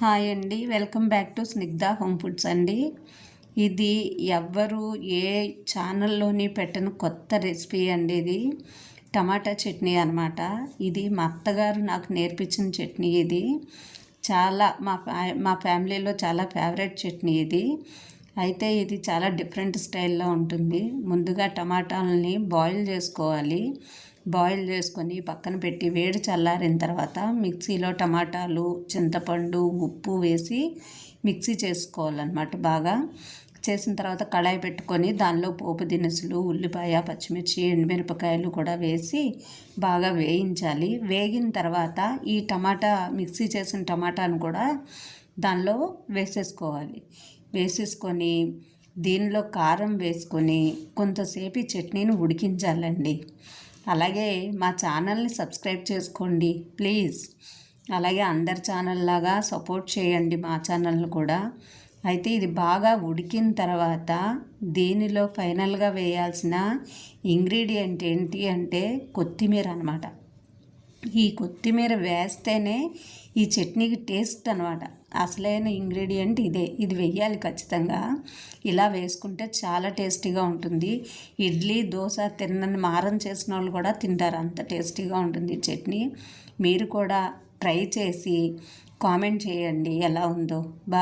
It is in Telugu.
హాయ్ అండి. Welcome back to Snigdha home foods అండి. ఇది ఎవ్వరు ఏ ఛానల్లోని పెట్టిన కొత్త రెసిపీ అండి ఇది. టమాటా చట్నీ అనమాట ఇది మా అత్తగారు నాకు నేర్పించిన చట్నీ ఇది. చాలా మా మా ఫ్యామిలీలో చాలా ఫేవరెట్ చట్నీ ఇది. అయితే ఇది చాలా డిఫరెంట్ స్టైల్లో ఉంటుంది. ముందుగా టమాటాలని బాయిల్ చేసుకోవాలి. బాయిల్ చేసుకొని పక్కన పెట్టి వేడి చల్లారిన తర్వాత మిక్సీలో టమాటాలు చింతపండు ఉప్పు వేసి మిక్సీ చేసుకోవాలన్నమాట బాగా. చేసిన తర్వాత కళాయి పెట్టుకొని దానిలో పోపు దినుసులు ఉల్లిపాయ పచ్చిమిర్చి ఎండుమిరపకాయలు కూడా వేసి బాగా వేయించాలి. వేగిన తర్వాత ఈ టమాటా మిక్సీ చేసిన టమాటాను కూడా దానిలో వేసేసుకోవాలి. వేసేసుకొని దీనిలో కారం వేసుకొని కొంతసేపు చట్నీని ఉడికించాలండి. అలాగే మా ఛానల్ని సబ్స్క్రైబ్ చేసుకోండి ప్లీజ్. అలాగే అందరి ఛానల్ లాగా సపోర్ట్ చేయండి మా ఛానల్ని కూడా. అయితే ఇది బాగా ఉడికిన తర్వాత దీనిలో ఫైనల్గా వేయాల్సిన ఇంగ్రీడియంట్ ఏంటి అంటే కొత్తిమీర అనమాట ఈ కొత్తిమీర వేస్తేనే ఈ చట్నీకి టేస్ట్ అనమాట అసలైన ఇంగ్రీడియంట్ ఇదే. ఇది వెయ్యాలి ఖచ్చితంగా. ఇలా వేసుకుంటే చాలా టేస్టీగా ఉంటుంది. ఇడ్లీ దోశ తిన్నని మారం చేసిన వాళ్ళు కూడా తింటారు. అంత టేస్టీగా ఉంటుంది చట్నీ. మీరు కూడా ట్రై చేసి కామెంట్ చేయండి ఎలా ఉందో. బాయ్.